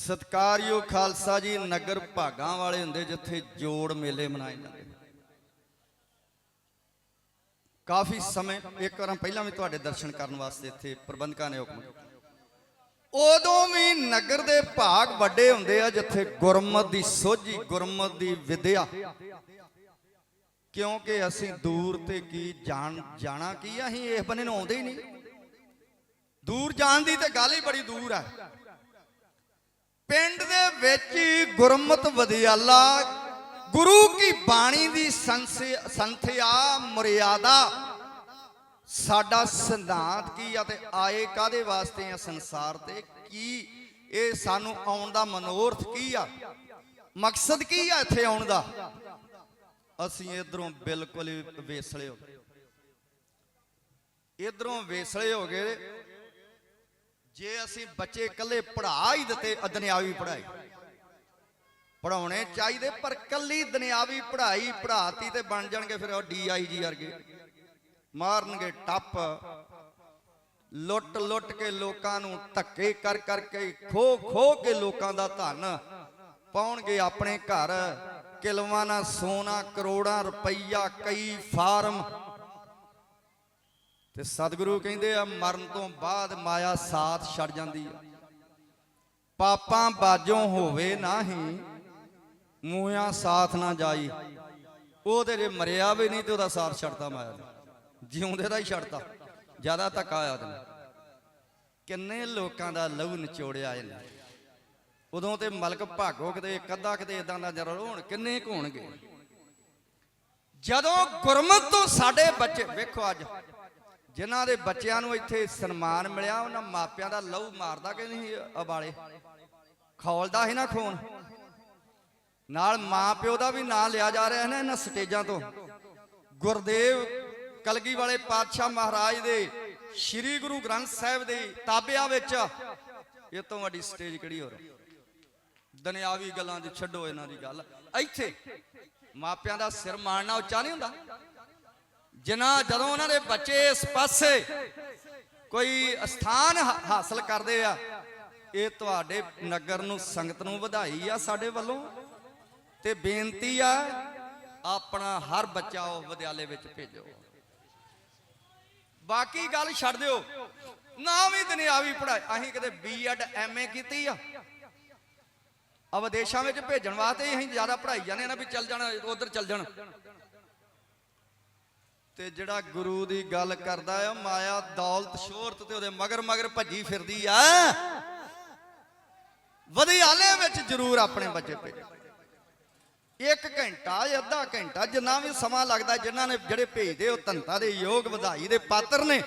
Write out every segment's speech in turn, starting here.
ਸਤਕਾਰਯੋਗ ਖਾਲਸਾ ਜੀ, ਨਗਰ ਭਾਗਾਂ ਵਾਲੇ ਹੁੰਦੇ ਜਿੱਥੇ ਜੋੜ ਮੇਲੇ ਮਨਾਏ ਜਾਂਦੇ ਕਾਫੀ ਸਮੇਂ, ਇੱਕ ਵਾਰ ਪਹਿਲਾਂ ਵੀ ਤੁਹਾਡੇ ਦਰਸ਼ਨ ਕਰਨ ਵਾਸਤੇ ਇੱਥੇ ਪ੍ਰਬੰਧਕਾਂ ਨੇ ਹੁਕਮ ਉਦੋਂ ਵੀ ਨਗਰ ਦੇ ਭਾਗ ਵੱਡੇ ਹੁੰਦੇ ਆ, ਜਿੱਥੇ ਗੁਰਮਤ ਦੀ ਸੋਝੀ, ਗੁਰਮਤ ਦੀ ਵਿਦਿਆ। ਕਿਉਂਕਿ ਅਸੀਂ ਦੂਰ ਤੇ ਕੀ ਜਾਣ, ਜਾਣਾ ਕੀ ਅਸੀਂ ਇਸ ਬੰਨੇ ਨੂੰ ਆਉਂਦੇ ਹੀ ਨਹੀਂ। ਦੂਰ ਜਾਣ ਦੀ ਤੇ ਗੱਲ ਹੀ ਬੜੀ ਦੂਰ ਆ। ਪਿੰਡ ਦੇ ਵਿੱਚ ਹੀ ਗੁਰਮਤ ਵਿਦਿਆਲਾ, ਗੁਰੂ ਕੀ ਬਾਣੀ ਦੀ ਸੰਥਿਆ ਮਰਿਆਦਾ। ਸਾਡਾ ਸਿਧਾਂਤ ਕੀ ਆ ਤੇ ਆਏ ਕਾਦੇ ਵਾਸਤੇ ਆ ਸੰਸਾਰ ਤੇ? ਕੀ ਇਹ ਸਾਨੂੰ ਆਉਣ ਦਾ ਮਨੋਰਥ ਕੀ ਆ? ਮਕਸਦ ਕੀ ਆ ਇੱਥੇ ਆਉਣ ਦਾ? ਅਸੀਂ ਇਧਰੋਂ ਬਿਲਕੁਲ ਹੀ ਵੇਸਲੇ ਹੋ ਇਧਰੋਂ ਵੇਸਲੇ ਹੋ ਗਏ ਜੇ ਅਸੀਂ ਬੱਚੇ ਇਕੱਲੇ ਪੜ੍ਹਾ ਹੀ ਦਿੱਤੇ ਦੁਨਿਆਵੀ ਪੜ੍ਹਾਈ। ਪੜਾਉਣੇ ਚਾਹੀਦੇ, ਪਰ ਕੱਲੀ ਦੁਨਿਆਵੀ ਪੜ੍ਹਾਈ ਪੜ੍ਹਾਤੀ ਤੇ ਬਣ ਜਾਣਗੇ ਫਿਰ ਉਹ ਡੀਆਈਜੀ ਵਰਗੇ। ਮਾਰਨਗੇ ਟੱਪ। ਲੁੱਟ ਲੁੱਟ ਕੇ ਲੋਕਾਂ ਨੂੰ ਧੱਕੇ ਕਰ ਕਰਕੇ ਖੋ ਖੋ ਕੇ ਲੋਕਾਂ ਦਾ ਧਨ ਪਾਉਣਗੇ ਆਪਣੇ ਘਰ। ਕਿਲਵਾਂ ਨਾਲ ਸੋਨਾ, ਕਰੋੜਾਂ ਰੁਪਈਆ, ਕਈ ਫਾਰਮ ਤੇ ਸਤਿਗੁਰੂ ਕਹਿੰਦੇ ਆ, ਮਰਨ ਤੋਂ ਬਾਅਦ ਮਾਇਆ ਸਾਥ ਛੱਡ ਜਾਂਦੀ ਆ। ਪਾਪਾਂ ਬਾਜੋਂ ਹੋਵੇ ਨਾਹੀ ਮੂਆਂ ਸਾਥ ਨਾ ਜਾਈ। ਉਹ ਤੇ ਜੇ ਮਰਿਆ ਵੀ ਨਹੀਂ ਤੇ ਉਹਦਾ ਸਾਥ ਛੱਡਦਾ ਮਾਇਆ ਨੇ। ਜਿਉਂਦੇ ਦਾ ਹੀ ਛੱਡਦਾ ਜ਼ਿਆਦਾ ਧੱਕਾ ਆਇਆ ਉਹਦੇ ਕਿੰਨੇ ਲੋਕਾਂ ਦਾ ਲਹੂ ਨਿਚੋੜਿਆ ਇਹਨੇ। ਉਦੋਂ ਤੇ ਮਲਕ ਭਾਗੋ ਕਿਤੇ ਇੱਕ ਅੱਧਾ ਕਿਤੇ ਇਦਾਂ ਦਾ ਜਰ ਹੋਣ ਕਿੰਨੇ ਕੁ ਹੋਣਗੇ। ਜਦੋਂ ਗੁਰਮਤ ਤੋਂ ਸਾਡੇ ਬੱਚੇ, ਵੇਖੋ ਅੱਜ ਜਿਨ੍ਹਾਂ ਦੇ ਬੱਚਿਆਂ ਨੂੰ ਇੱਥੇ ਸਨਮਾਨ ਮਿਲਿਆ, ਉਹਨਾਂ ਮਾਪਿਆਂ ਦਾ ਲਹੂ ਮਾਰਦਾ ਕਿ ਨਹੀਂ ਅਬਾਲੇ ਖੌਲਦਾ ਸੀ ਨਾ ਖੂਨ। ਨਾਲ ਮਾਂ ਪਿਓ ਦਾ ਵੀ ਨਾਂ ਲਿਆ ਜਾ ਰਿਹਾ ਹੈ ਨਾ ਇਹਨਾਂ ਸਟੇਜਾਂ ਤੋਂ। ਗੁਰਦੇਵ ਕਲਗੀ ਵਾਲੇ ਪਾਤਸ਼ਾਹ ਮਹਾਰਾਜ ਦੇ ਸ੍ਰੀ ਗੁਰੂ ਗ੍ਰੰਥ ਸਾਹਿਬ ਦੇ ਤਾਬਿਆਂ ਵਿੱਚ ਇਹ ਤੋਂ ਵੱਡੀ ਸਟੇਜ ਕਿਹੜੀ ਹੋਰ? ਦੁਨਿਆਵੀ ਗੱਲਾਂ ਦੀ ਛੱਡੋ ਇਹਨਾਂ ਦੀ ਗੱਲ। ਇੱਥੇ ਮਾਪਿਆਂ ਦਾ ਸਿਰ ਮਾਰਨਾ ਉੱਚਾ ਨਹੀਂ ਹੁੰਦਾ। ਜਿਨ੍ਹਾਂ ਜਦੋਂ ਉਹਨਾਂ ਦੇ ਬੱਚੇ ਇਸ ਪਾਸੇ ਕੋਈ ਸਥਾਨ ਹਾਸਲ ਕਰਦੇ ਆ, ਇਹ ਤੁਹਾਡੇ ਨਗਰ ਨੂੰ, ਸੰਗਤ ਨੂੰ ਵਧਾਈ ਆ ਸਾਡੇ ਵੱਲੋਂ ਤੇ ਬੇਨਤੀ ਆ, ਆਪਣਾ ਹਰ ਬੱਚਾ ਉਹ ਵਿਦਿਆਲੇ ਵਿੱਚ ਭੇਜੋ। ਬਾਕੀ ਗੱਲ ਛੱਡ ਦਿਓ, ਨਾ ਵੀ ਦੁਨਿਆਵੀ ਪੜ੍ਹਾਈ, ਅਸੀਂ ਕਦੇ ਬੀਐਡ ਐਮਏ ਕੀਤੀ ਆ। ਆ ਵਿਦੇਸ਼ਾਂ ਵਿੱਚ ਭੇਜਣ ਵਾਸਤੇ ਅਸੀਂ ਜ਼ਿਆਦਾ ਪੜ੍ਹਾਈ ਜਾਂਦੇ ਆ ਨਾ ਵੀ ਚੱਲ ਜਾਣਾ, ਉਧਰ ਚੱਲ ਜਾਣ। ਤੇ ਜਿਹੜਾ ਗੁਰੂ ਦੀ ਗੱਲ ਕਰਦਾ ਆ, ਮਾਇਆ ਦੌਲਤ ਸ਼ੋਹਰਤ ਤੇ ਉਹਦੇ ਮਗਰ ਮਗਰ ਭੱਜੀ ਫਿਰਦੀ ਆ। ਵਿਦਿਆਲੇ ਵਿੱਚ ਜ਼ਰੂਰ ਆਪਣੇ ਬੱਚੇ ਭੇਜੋ ਇੱਕ ਘੰਟਾ ਜਾਂ ਅੱਧਾ ਘੰਟਾ ਜਿੰਨਾ ਵੀ ਸਮਾਂ ਲੱਗਦਾ, ਜਿਨ੍ਹਾਂ ਨੇ ਜਿਹੜੇ ਭੇਜਦੇ, ਉਹ ਧੰਤਾ ਦੇ ਯੋਗ ਵਧਾਈ ਦੇ ਪਾਤਰ ਨੇ।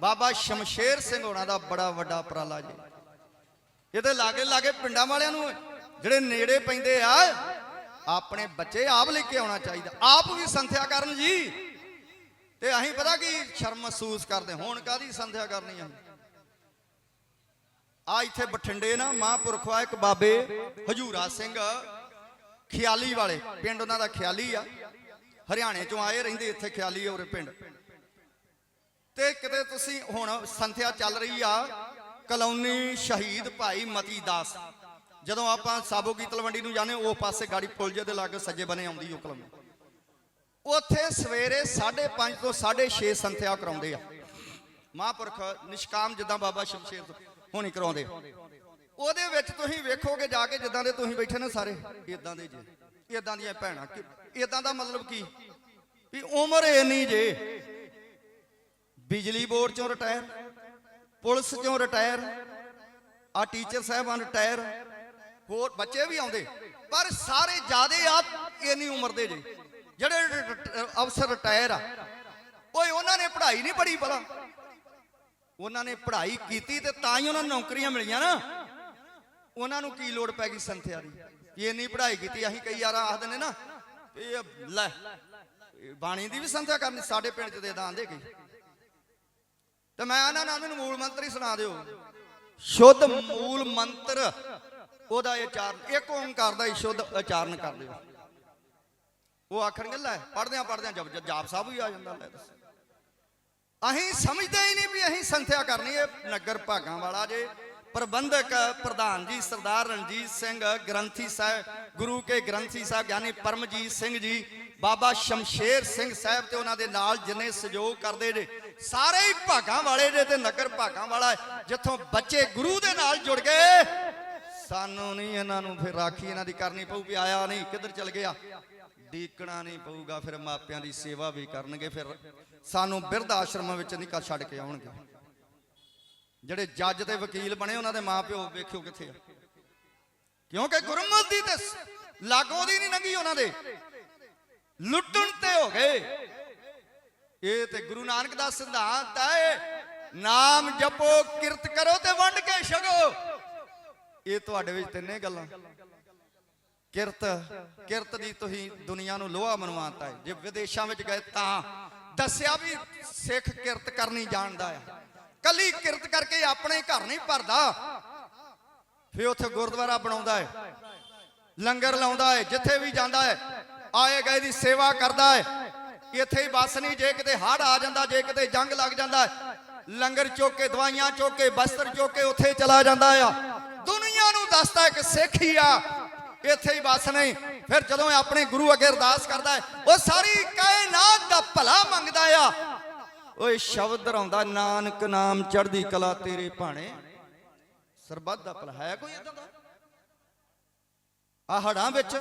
ਬਾਬਾ ਸ਼ਮਸ਼ੇਰ ਸਿੰਘ ਹੋਣਾ ਦਾ ਬੜਾ ਵੱਡਾ ਉਪਰਾਲਾ ਜੀ। ਇਹਦੇ ਲਾਗੇ ਲਾਗੇ ਪਿੰਡਾਂ ਵਾਲਿਆਂ ਨੂੰ ਜਿਹੜੇ ਨੇੜੇ ਪੈਂਦੇ ਆ, ਆਪਣੇ ਬੱਚੇ ਆਪ ਲੈ ਕੇ ਆਉਣਾ ਚਾਹੀਦਾ। ਆਪ ਵੀ ਸੰਥਿਆ ਕਰਨ ਜੀ। ਤੇ ਅਸੀਂ ਪਤਾ ਕੀ ਸ਼ਰਮ ਮਹਿਸੂਸ ਕਰਦੇ, ਹੁਣ ਕਾਦੀ ਸੰਥਿਆ ਕਰਨੀ ਆ? ਆ ਇੱਥੇ ਬਠਿੰਡੇ ਨਾ ਮਹਾਂਪੁਰਖ ਆ, ਇੱਕ ਬਾਬੇ ਹਜੂਰਾ ਸਿੰਘ ਖਿਆਲੀ ਵਾਲੇ, ਪਿੰਡ ਉਹਨਾਂ ਦਾ ਖਿਆਲੀ ਆ। ਹਰਿਆਣੇ ਚੋਂ ਆਏ, ਰਹਿੰਦੇ ਇੱਥੇ ਖਿਆਲੀ ਔਰੇ ਪਿੰਡ। ਤੇ ਕਿਤੇ ਤੁਸੀਂ ਹੁਣ ਸੰਥਿਆ ਚੱਲ ਰਹੀ ਆ, ਕਲੋਨੀ ਸ਼ਹੀਦ ਭਾਈ ਮਤੀ ਦਾਸ। ਜਦੋਂ ਆਪਾਂ ਸਾਬੋ ਕੀ ਤਲਵੰਡੀ ਨੂੰ ਜਾਂਦੇ, ਉਹ ਪਾਸੇ ਗਾੜੀ ਪੁਲ ਜੇ ਦੇ ਲਾਗੇ ਸੱਜੇ ਬਨੇ ਆਉਂਦੀ ਉਹ ਕਲੋਨੀ। ਉੱਥੇ ਸਵੇਰੇ 5:30 ਤੋਂ 6:30 ਸੰਥਿਆ ਕਰਾਉਂਦੇ ਆ। ਮਹਾਂਪੁਰਖ ਨਿਸ਼ਕਾਮ ਜਿੱਦਾਂ ਬਾਬਾ ਸ਼ਮਸ਼ੇਰ ਹੋਣੀ ਕਰਾਉਂਦੇ ਉਹਦੇ ਵਿੱਚ ਤੁਸੀਂ ਵੇਖੋਗੇ ਜਾ ਕੇ ਜਿੱਦਾਂ ਦੇ ਤੁਸੀਂ ਬੈਠੇ ਨੇ ਸਾਰੇ ਇਦਾਂ ਦੇ ਜੇ ਇਦਾਂ ਦੀਆਂ ਭੈਣਾਂ ਇਦਾਂ ਦਾ ਮਤਲਬ ਕੀ? ਵੀ ਉਮਰ ਇੰਨੀ ਜੇ, ਬਿਜਲੀ ਬੋਰਡ ਚੋਂ ਰਿਟਾਇਰ, ਪੁਲਿਸ ਚੋਂ ਰਿਟਾਇਰ, ਆ ਟੀਚਰ ਸਾਹਿਬਾਨ ਰਿਟਾਇਰ, ਹੋਰ ਬੱਚੇ ਵੀ ਆਉਂਦੇ, ਪਰ ਸਾਰੇ ਜਿਆਦੇ ਆ ਇੰਨੀ ਉਮਰ ਦੇ ਜੇ। ਜਿਹੜੇ ਅਫਸਰ ਰਿਟਾਇਰ ਆ, ਓਏ ਉਹਨਾਂ ਨੇ ਪੜ੍ਹਾਈ ਨਹੀਂ ਪੜ੍ਹੀ ਭਲਾ। ਉਹਨਾਂ ਨੇ ਪੜ੍ਹਾਈ ਕੀਤੀ ਤੇ ਤਾਂ ਹੀ ਉਹਨਾਂ ਨੂੰ ਨੌਕਰੀਆਂ ਮਿਲੀਆਂ ਨਾ। ਉਹਨਾਂ ਨੂੰ ਕੀ ਲੋੜ ਪੈ ਗਈ ਸੰਥਿਆ ਦੀ? ਇਹ ਇੰਨੀ ਪੜ੍ਹਾਈ ਕੀਤੀ, ਅਸੀਂ ਕਈ ਯਾਰ ਆਖਦੇ ਨੇ ਨਾ ਇਹ ਲੈ ਬਾਣੀ ਦੀ ਵੀ ਸੰਥਿਆ ਕਰਨੀ, ਸਾਡੇ ਪਿੰਡ ਚ ਦੇ ਦਾਨ ਦੇ ਗਈ ਤੇ ਮੈਂ ਆਨਾ ਨਾਲ ਮੈਨੂੰ ਮੂਲ ਮੰਤਰ ਹੀ ਸੁਣਾ ਦਿਓ। ਸ਼ੁੱਧ ਮੂਲ ਮੰਤਰ, ਉਹਦਾ ਇਹ ਚਾਰਨ ਇੱਕ ਓੰਕਾਰ ਦਾ ਹੀ ਸ਼ੁੱਧ ਉਚਾਰਨ ਕਰ ਦਿਓ। ਉਹ ਆਖਣਗੇ ਲੈ ਪੜਦਿਆਂ ਪੜਦਿਆਂ ਜਪ ਜਾਪ ਸਾਹਿਬ ਵੀ ਆ ਜਾਂਦਾ ਲੈ ਦੱਸ। ਅਸੀਂ ਸਮਝਦੇ ਹੀ ਨਹੀਂ ਵੀ ਅਸੀਂ ਸੰਥਿਆ ਕਰਨੀ ਇਹ ਨਗਰ ਭਾਗਾਂ ਵਾਲਾ ਜੇ ਪ੍ਰਬੰਧਕ ਪ੍ਰਧਾਨ ਜੀ ਸਰਦਾਰ ਰਣਜੀਤ ਸਿੰਘ ਗ੍ਰੰਥੀ ਸਾਹਿਬ, ਗੁਰੂ ਕੇ ਗ੍ਰੰਥੀ ਸਾਹਿਬ ਗਿਆਨੀ ਪਰਮਜੀਤ ਸਿੰਘ ਜੀ, ਬਾਬਾ ਸ਼ਮਸ਼ੇਰ ਸਿੰਘ ਸਾਹਿਬ ਤੇ ਉਹਨਾਂ ਦੇ ਨਾਲ ਜਿੰਨੇ ਸਹਿਯੋਗ ਕਰਦੇ ਨੇ, ਸਾਰੇ ਹੀ ਭਾਗਾਂ ਵਾਲੇ ਨੇ ਤੇ ਨਗਰ ਭਾਗਾਂ ਵਾਲਾ ਜਿੱਥੋਂ ਬੱਚੇ ਗੁਰੂ ਦੇ ਨਾਲ ਜੁੜ ਗਏ। ਸਾਨੂੰ ਨਹੀਂ ਇਹਨਾਂ ਨੂੰ ਫਿਰ ਰਾਖੀ ਇਹਨਾਂ ਦੀ ਕਰਨੀ ਪਊ ਵੀ ਆਇਆ ਨਹੀਂ, ਕਿੱਧਰ ਚਲ ਗਿਆ? ਡੀਕਣਾ ਨਹੀਂ ਪਊਗਾ, ਫਿਰ ਮਾਪਿਆਂ ਦੀ ਸੇਵਾ ਵੀ ਕਰਨਗੇ, ਫਿਰ ਸਾਨੂੰ ਬਿਰਧ ਆਸ਼ਰਮ ਵਿੱਚ ਨਹੀਂ ਕਰ ਛੱਡ ਕੇ ਆਉਣਗੇ। ਜਿਹੜੇ ਜੱਜ ਤੇ ਵਕੀਲ ਬਣੇ, ਉਹਨਾਂ ਦੇ ਮਾਪਿਓ ਵੇਖਿਓ ਕਿੱਥੇ ਆ। ਕਿਉਂਕਿ ਗੁਰਮਤਿ ਦੀ ਤੇ ਲਾਗੋ ਦੀ ਨਹੀਂ ਲੰਗੀ ਉਹਨਾਂ ਦੇ। ਲੁੱਟਣ ਤੇ ਹੋ ਗਏ। ਇਹ ਤੇ ਗੁਰੂ ਨਾਨਕ ਦਾ ਸਿਧਾਂਤ ਹੈ, ਨਾਮ ਜਪੋ, ਕਿਰਤ ਕਰੋ ਤੇ ਵੰਡ ਕੇ ਛਕੋ। ਇਹ ਤੁਹਾਡੇ ਵਿੱਚ ਤਿੰਨੇ ਗੱਲਾਂ। ਕਿਰਤ ਕਿਰਤ ਦੀ ਤੁਸੀਂ ਦੁਨੀਆ ਨੂੰ ਲੋਹਾ ਮਨਵਾਤਾ ਹੈ। ਜੇ ਵਿਦੇਸ਼ਾਂ ਵਿੱਚ ਗਏ ਤਾਂ ਦੱਸਿਆ ਵੀ ਸਿੱਖ ਕਿਰਤ ਕਰਨੀ ਜਾਣਦਾ ਆ ਕੱਲੀ ਕਿਰਤ ਕਰਕੇ ਆਪਣੇ ਘਰ ਨਹੀਂ ਭਰਦਾ। ਫੇ ਉੱਥੇ ਗੁਰਦੁਆਰਾ ਬਣਾਉਂਦਾ ਹੈ। ਲੰਗਰ ਲਾਉਂਦਾ ਹੈ, ਜਿੱਥੇ ਵੀ ਜਾਂਦਾ ਹੈ। ਆਏ ਗਏ ਦੀ ਸੇਵਾ ਕਰਦਾ ਹੈ। ਇੱਥੇ ਹੀ ਬਸ ਨਹੀਂ, ਜੇ ਕਿਤੇ ਹੜ ਆ ਜਾਂਦਾ, ਜੇ ਕਿਤੇ ਜੰਗ ਲੱਗ ਜਾਂਦਾ ਲੰਗਰ ਚੁੱਕ ਕੇ, ਦਵਾਈਆਂ ਚੁੱਕ ਕੇ, ਬਸਤਰ ਚੁੱਕ ਕੇ ਉੱਥੇ ਚਲਾ ਜਾਂਦਾ ਆ। ਦੁਨੀਆ ਨੂੰ ਦੱਸਦਾ ਕਿ ਸਿੱਖ ਹੀ ਆ। ਇੱਥੇ ਹੀ ਬਸ ਨਹੀਂ। ਫਿਰ ਜਦੋਂ ਆਪਣੇ ਗੁਰੂ ਅੱਗੇ ਅਰਦਾਸ ਕਰਦਾ ਉਹ ਸਾਰੀ ਕਾਇਨਾਤ ਦਾ ਭਲਾ ਮੰਗਦਾ ਆ। ਓਏ ਸ਼ਬਦ ਰਹਾਉਂਦਾ ਨਾਨਕ ਨਾਮ ਚੜ੍ਹਦੀ ਕਲਾ ਤੇਰੇ ਭਾਣੇ। ਸਰਬੱਤ ਦਾ ਭਲਾ ਹੈ ਕੋਈ ਇਦਾਂ ਦਾ? ਆ ਹੜਾਂ ਵਿੱਚ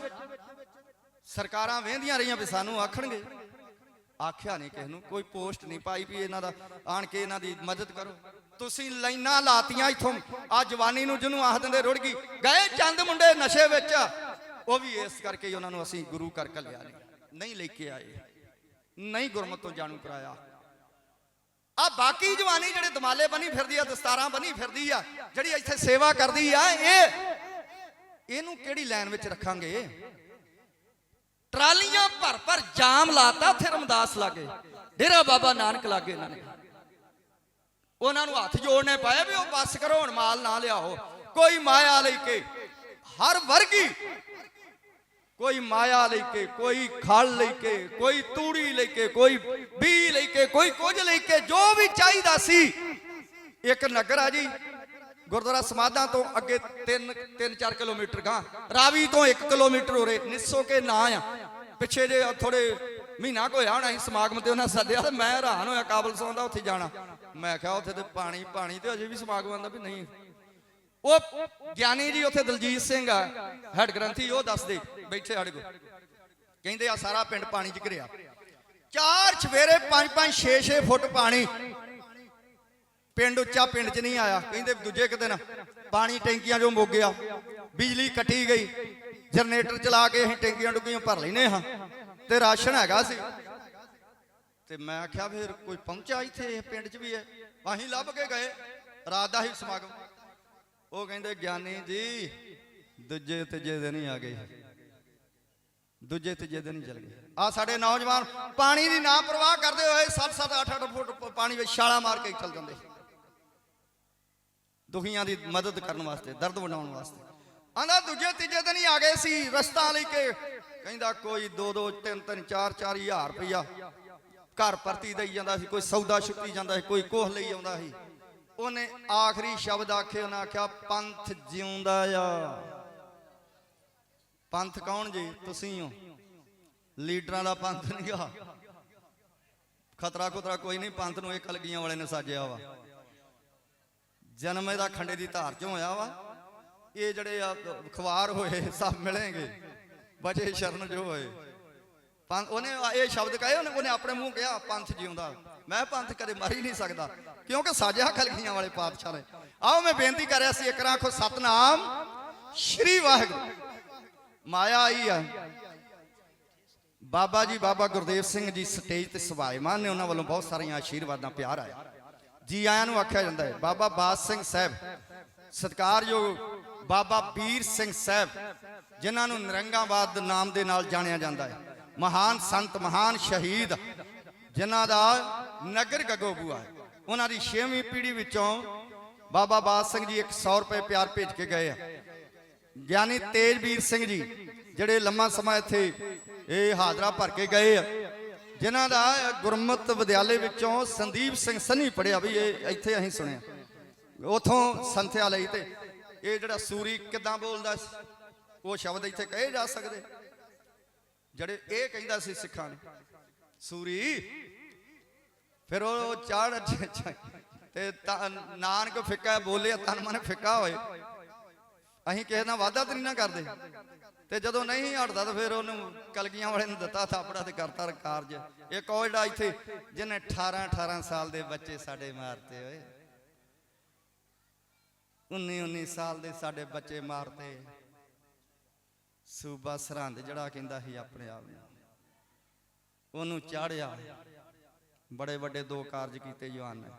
ਸਰਕਾਰਾਂ ਵੇਂਦੀਆਂ ਰਹੀਆਂ ਵੀ ਸਾਨੂੰ ਆਖਣਗੇ। ਆਖਿਆ ਨਹੀਂ ਕਿਸ ਨੂੰ, ਕੋਈ ਪੋਸਟ ਨਹੀਂ ਪਾਈ ਵੀ ਇਹਨਾਂ ਦਾ, ਆਣ ਕੇ ਇਹਨਾਂ ਦੀ ਮਦਦ ਕਰੋ। ਤੁਸੀਂ ਲਾਈਨਾਂ ਲਾਤੀਆਂ ਇਥੋਂ ਆ ਜਵਾਨੀ ਨੂੰ ਜਿਹਨੂੰ ਆਖ ਦਿੰਦੇ ਰੁੜ ਗਈ। ਗਏ ਚੰਦ ਮੁੰਡੇ ਨਸ਼ੇ ਵਿੱਚ। ਉਹ ਵੀ ਇਸ ਕਰਕੇ ਹੀ ਉਹਨਾਂ ਨੂੰ ਅਸੀਂ ਗੁਰੂ ਕਰਕੇ ਲਿਆ ਨਹੀਂ ਨਹੀਂ ਲੈ ਕੇ ਆਏ। ਨਹੀਂ ਗੁਰਮਤ ਤੋਂ ਜਾਣੂ ਕਰਾਇਆ। ਆ ਬਾਕੀ ਜਵਾਨੀ ਜਿਹੜੇ ਦਮਾਲੇ ਬਣੀ ਫਿਰਦੀ ਆ, ਦਸਤਾਰਾਂ ਬਣੀ ਫਿਰਦੀ ਆ, ਜਿਹੜੀ ਇੱਥੇ ਸੇਵਾ ਕਰਦੀ ਆ, ਇਹ, ਇਹਨੂੰ ਕਿਹੜੀ ਲਾਈਨ ਵਿੱਚ ਰੱਖਾਂਗੇ? ਟਰਾਲੀਆਂ ਭਰ ਭਰ ਜਾਮ ਲਾਤਾ ਉੱਥੇ ਰਮਦਾਸ ਲਾਗੇ। ਡੇਰਾ ਬਾਬਾ ਨਾਨਕ ਲਾਗੇ ਇਹਨਾਂ ਨੇ। ਉਹਨਾਂ ਨੂੰ ਹੱਥ ਜੋੜਨੇ ਪਾਏ ਵੀ ਉਹ ਬੱਸ ਕਰੋ, ਹੁਣ ਮਾਲ ਨਾ ਲਿਆਓ। ਕੋਈ ਮਾਇਆ ਲੈ ਕੇ ਹਰ ਵਰਗੀ, ਕੋਈ ਮਾਇਆ ਲੈ ਕੇ, ਕੋਈ ਖਲ ਲੈ ਕੇ, ਕੋਈ ਤੂੜੀ ਲੈ ਕੇ, ਕੋਈ ਬੀ ਲੈ ਕੇ, ਕੋਈ ਕੁਝ ਲੈ ਕੇ, ਜੋ ਵੀ ਚਾਹੀਦਾ ਸੀ। ਇੱਕ ਨਗਰ ਆ ਜੀ, ਗੁਰਦੁਆਰਾ ਸਮਾਧਾਂ ਤੋਂ ਅੱਗੇ 3 3-4 ਕਿਲੋਮੀਟਰ ਗਾਂ। ਰਾਵੀ ਤੋਂ 1 ਕਿਲੋਮੀਟਰ ਹੋਰੇ ਨਿਸੋ ਕੇ ਨਾਂ ਆ। ਪਿੱਛੇ ਜੇ ਥੋੜੇ ਮਹੀਨਾ ਕੋ ਹੋਇਆ ਹੋਣਾ ਸੀ ਸਮਾਗਮ ਤੇ, ਉਹਨਾਂ ਸੱਦਿਆ ਤੇ ਮੈਂ ਹੈਰਾਨ ਹੋਇਆ, ਕਾਬਲ ਸੌਂ ਦਾ ਉੱਥੇ ਜਾਣਾ। ਮੈਂ ਕਿਹਾ ਉੱਥੇ ਤੇ ਪਾਣੀ ਪਾਣੀ ਤੇ ਅਜੇ ਵੀ ਸਮਾਗਮ ਆਂਦਾ ਵੀ ਨਹੀਂ। ਉਹ ਗਿਆਨੀ ਜੀ ਉੱਥੇ ਦਲਜੀਤ ਸਿੰਘ ਆ ਹੈਡ ਗ੍ਰੰਥੀ, ਉਹ ਦੱਸਦੇ ਬੈਠੇ ਸਾਡੇ ਕੋਲ। ਕਹਿੰਦੇ ਆ ਸਾਰਾ ਪਿੰਡ ਪਾਣੀ 'ਚ ਘਿਰਿਆ। ਚਾਰ ਸਵੇਰੇ 5 5 6 6 ਫੁੱਟ ਪਾਣੀ। ਪਿੰਡ ਉੱਚਾ ਪਿੰਡ 'ਚ ਨਹੀਂ ਆਇਆ। ਕਹਿੰਦੇ ਦੂਜੇ ਕੁ ਦਿਨ ਪਾਣੀ ਟੈਂਕੀਆਂ 'ਚੋਂ ਮੁੱਕ ਗਿਆ। ਬਿਜਲੀ ਕੱਟੀ ਗਈ। ਜਨਰੇਟਰ ਚਲਾ ਕੇ ਅਸੀਂ ਟੈਂਕੀਆਂ ਡੁੱਗੀਆਂ ਭਰ ਲੈਨੇ ਹਾਂ। ਤੇ ਰਾਸ਼ਨ ਹੈਗਾ ਸੀ। ਤੇ ਮੈਂ ਆਖਿਆ ਫਿਰ ਕੋਈ ਪਹੁੰਚਾ ਇੱਥੇ ਇਹ ਪਿੰਡ 'ਚ ਵੀ ਹੈ। ਅਸੀਂ ਲੱਭ ਕੇ ਗਏ, ਰਾਤ ਦਾ ਹੀ ਸਮਾਗਮ। ਉਹ ਕਹਿੰਦੇ, ਗਿਆਨੀ ਜੀ, ਦੂਜੇ ਤੀਜੇ ਦਿਨ ਹੀ ਆ ਗਏ। ਦੂਜੇ ਤੀਜੇ ਦਿਨ ਹੀ ਚਲ ਗਏ। ਆ ਸਾਡੇ ਨੌਜਵਾਨ ਪਾਣੀ ਦੀ ਨਾ ਪਰਵਾਹ ਕਰਦੇ ਹੋਏ 7-7 8-8 ਫੁੱਟ ਪਾਣੀ ਵਿੱਚ ਛਾਲਾ ਮਾਰ ਕੇ ਚਲ ਜਾਂਦੇ। ਦੁਖੀਆਂ ਦੀ ਮਦਦ ਕਰਨ ਵਾਸਤੇ, ਦਰਦ ਵੰਡਾਉਣ ਵਾਸਤੇ। ਆਂਦਾ ਦੂਜੇ ਤੀਜੇ ਦਿਨ ਹੀ ਆ ਗਏ ਸੀ ਰਸਤਾ ਲੈ ਕੇ। ਕਹਿੰਦਾ ਕੋਈ 2 2 3 3 4 4 ਹਜ਼ਾਰ ਰੁਪਇਆ ਘਰ ਪਰਤੀ ਦੇਈ ਜਾਂਦਾ ਸੀ, ਕੋਈ ਸੌਦਾ ਛੁੱਟੀ ਜਾਂਦਾ ਸੀ, ਕੋਈ ਕੋਹ ਲਈ ਆਉਂਦਾ ਸੀ। ਉਹਨੇ ਆਖਰੀ ਸ਼ਬਦ ਆਖੇ, ਉਹਨਾਂ ਆਖਿਆ, ਪੰਥ ਜਿਉਂਦਾ ਆ। ਪੰਥ ਕੌਣ ਜੀ? ਤੁਸੀਂ ਹੋ। ਲੀਡਰਾਂ ਦਾ ਪੰਥ ਨਹੀਂਗਾ ਖਤਰਾ ਖੁਤਰਾ ਕੋਈ ਨਹੀਂ, ਪੰਥ ਨੂੰ ਇਹ ਕਲਗੀਆਂ ਵਾਲੇ ਨੇ ਸਾਜਿਆ ਵਾ। ਜਨਮੇ ਦਾ ਖੰਡੇ ਦੀ ਧਾਰ ਚੋਂ ਹੋਇਆ ਵਾ। ਇਹ ਜਿਹੜੇ ਆ ਖਵਾਰ ਹੋਏ, ਸਭ ਮਿਲਣਗੇ। ਬਚੇ ਸ਼ਰਨ ਜੋ ਹੋਏ। ਪੰਥ, ਉਹਨੇ ਇਹ ਸ਼ਬਦ ਕਹੇ, ਉਹਨੇ ਉਹਨੇ ਆਪਣੇ ਮੂੰਹ ਕਿਹਾ, ਪੰਥ ਜਿਉਂਦਾ। ਮੈਂ ਪੰਥ ਕਦੇ ਮਰ ਹੀ ਨਹੀਂ ਸਕਦਾ, ਕਿਉਂਕਿ ਸਾਜਿਆ ਖਲਗੀਆਂ ਵਾਲੇ ਪਾਤਸ਼ਾਹ ਨੇ। ਆਓ ਮੈਂ ਬੇਨਤੀ ਕਰ ਰਿਹਾ ਸੀ, ਇੱਕ ਆਖੋ, ਸਤਨਾਮ ਸ਼੍ਰੀ ਵਾਹਿਗੁਰੂ। ਮਾਇਆ ਆਈ ਆ। ਬਾਬਾ ਜੀ, ਬਾਬਾ ਗੁਰਦੇਵ ਸਿੰਘ ਜੀ ਸਟੇਜ ਤੇ ਸਵਾਇਮਾਨ ਨੇ, ਉਹਨਾਂ ਵੱਲੋਂ ਬਹੁਤ ਸਾਰੀਆਂ ਆਸ਼ੀਰਵਾਦਾਂ, ਪਿਆਰ ਆਇਆ। ਜੀ ਆਇਆਂ ਨੂੰ ਆਖਿਆ ਜਾਂਦਾ ਹੈ, ਬਾਬਾ ਬਾਸ ਸਿੰਘ ਸਾਹਿਬ, ਸਤਿਕਾਰਯੋਗ ਬਾਬਾ ਵੀਰ ਸਿੰਘ ਸਾਹਿਬ, ਜਿਨ੍ਹਾਂ ਨੂੰ ਨਿਰੰਗਾਬਾਦ ਨਾਮ ਦੇ ਨਾਲ ਜਾਣਿਆ ਜਾਂਦਾ ਹੈ। ਮਹਾਨ ਸੰਤ, ਮਹਾਨ ਸ਼ਹੀਦ, ਜਿਨ੍ਹਾਂ ਦਾ ਨਗਰ ਗਗੋਬੂਆ ਹੈ। ਉਹਨਾਂ ਦੀ 6ਵੀਂ ਪੀੜ੍ਹੀ ਵਿੱਚੋਂ ਬਾਬਾ ਬਾਸ ਸਿੰਘ ਜੀ 100 ਰੁਪਏ ਪਿਆਰ ਭੇਜ ਕੇ ਗਏ ਆ। ਗਿਆਨੀ ਤੇਜਵੀਰ ਸਿੰਘ ਜੀ, ਜਿਹੜੇ ਲੰਮਾ ਸਮਾਂ ਇੱਥੇ ਇਹ ਹਾਜ਼ਰਾ ਭਰ ਕੇ ਗਏ ਆ। ਜਿਨ੍ਹਾਂ ਦਾ ਗੁਰਮਤ ਵਿਦਿਆਲੇ ਵਿੱਚੋਂ ਸੰਦੀਪ ਸਿੰਘ ਸੰਨੀ ਪੜਿਆ ਵੀ ਇਹ ਇੱਥੇ ਅਸੀਂ ਸੁਣਿਆ। ਉਥੋਂ ਸੰਥਿਆ ਲਈ ਤੇ ਇਹ ਜਿਹੜਾ ਸੂਰੀ ਕਿਦਾਂ ਬੋਲਦਾ ਸੀ, ਉਹ ਸ਼ਬਦ ਇੱਥੇ ਕਹੇ ਜਾ ਸਕਦੇ। ਜਿਹੜੇ ਇਹ ਕਹਿੰਦਾ ਸੀ ਸਿੱਖਾਂ ਨੇ, ਸੂਰੀ, ਫਿਰ ਉਹ ਚੜ ਤੇ ਨਾਨਕ ਫਿੱਕਾ ਬੋਲਿਆ ਤਨ ਮਨ ਫਿੱਕਾ ਹੋਏ। ਅਸੀਂ ਕਿਸੇ ਨਾਲ ਵਾਅਦਾ ਤਾਂ ਨਹੀਂ ਨਾ ਕਰਦੇ। ਤੇ ਜਦੋਂ ਨਹੀਂ ਹਟਦਾ, ਤਾਂ ਫਿਰ ਉਹਨੂੰ ਕਲਗੀਆਂ ਵਾਲੇ ਨੂੰ ਦਿੱਤਾ, ਥਾਪੜਾ ਤੇ ਕਰਤਾ ਕਾਰਜ ਇੱਕ ਉਹ ਜਿਹੜਾ ਇੱਥੇ, ਜਿਹਨੇ 18 18 ਸਾਲ ਦੇ ਬੱਚੇ ਸਾਡੇ ਮਾਰਤੇ ਓਏ 19 19 ਸਾਲ ਦੇ ਸਾਡੇ ਬੱਚੇ ਮਾਰਤੇ ਸੂਬਾ ਸਰਹੰਦ, ਜਿਹੜਾ ਕਹਿੰਦਾ ਸੀ ਆਪਣੇ ਆਪ ਨੂੰ। ਉਹਨੂੰ ਚਾੜਿਆ। ਬੜੇ ਵੱਡੇ ਦੋ ਕਾਰਜ ਕੀਤੇ ਜਵਾਨ ਨੇ।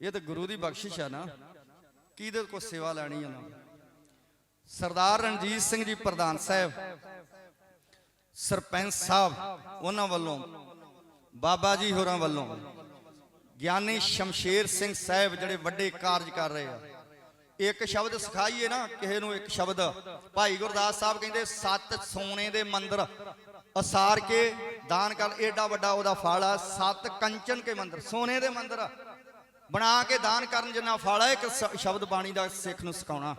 ਇਹ ਤਾਂ ਗੁਰੂ ਦੀ ਬਖਸ਼ਿਸ਼ ਆ ਨਾ। ਕਿਹਦੇ ਕੋ ਸੇਵਾ ਲੈਣੀ ਉਹਨਾਂ ਨੇ? ਸਰਦਾਰ ਰਣਜੀਤ ਸਿੰਘ ਜੀ ਪ੍ਰਧਾਨ ਸਾਹਿਬ, ਸਰਪੰਚ ਸਾਹਿਬ, ਉਹਨਾਂ ਵੱਲੋਂ, ਬਾਬਾ ਜੀ ਹੋਰਾਂ ਵੱਲੋਂ ਗਿਆਨੀ ਸ਼ਮਸ਼ੇਰ ਸਿੰਘ ਸਾਹਿਬ ਜਿਹੜੇ ਵੱਡੇ ਕਾਰਜ ਕਰ ਰਹੇ ਆ। ਇੱਕ ਸ਼ਬਦ ਸਿਖਾਈਏ ਨਾ, ਕਿਸੇ ਨੂੰ ਇੱਕ ਸ਼ਬਦ। ਭਾਈ ਗੁਰਦਾਸ ਸਾਹਿਬ ਕਹਿੰਦੇ, ਸੱਤ ਸੋਨੇ ਦੇ ਮੰਦਰ। ਅਸਾਰ ਕੇ ਦਾਨ ਕਰ, ਏਡਾ ਵੱਡਾ ਉਹਦਾ ਫਲ। ਆ ਸੱਤ ਕੰਚਨ ਕੇ ਮੰਦਰ, ਸੋਨੇ ਦੇ ਮੰਦਰ। ਬਣਾ ਕੇ ਦਾਨ ਕਰਨ ਜਿੰਨਾ ਫਲ ਆ ਇੱਕ ਸ਼ਬਦ ਬਾਣੀ ਦਾ ਸਿੱਖ ਨੂੰ ਸਿਖਾਉਣਾ।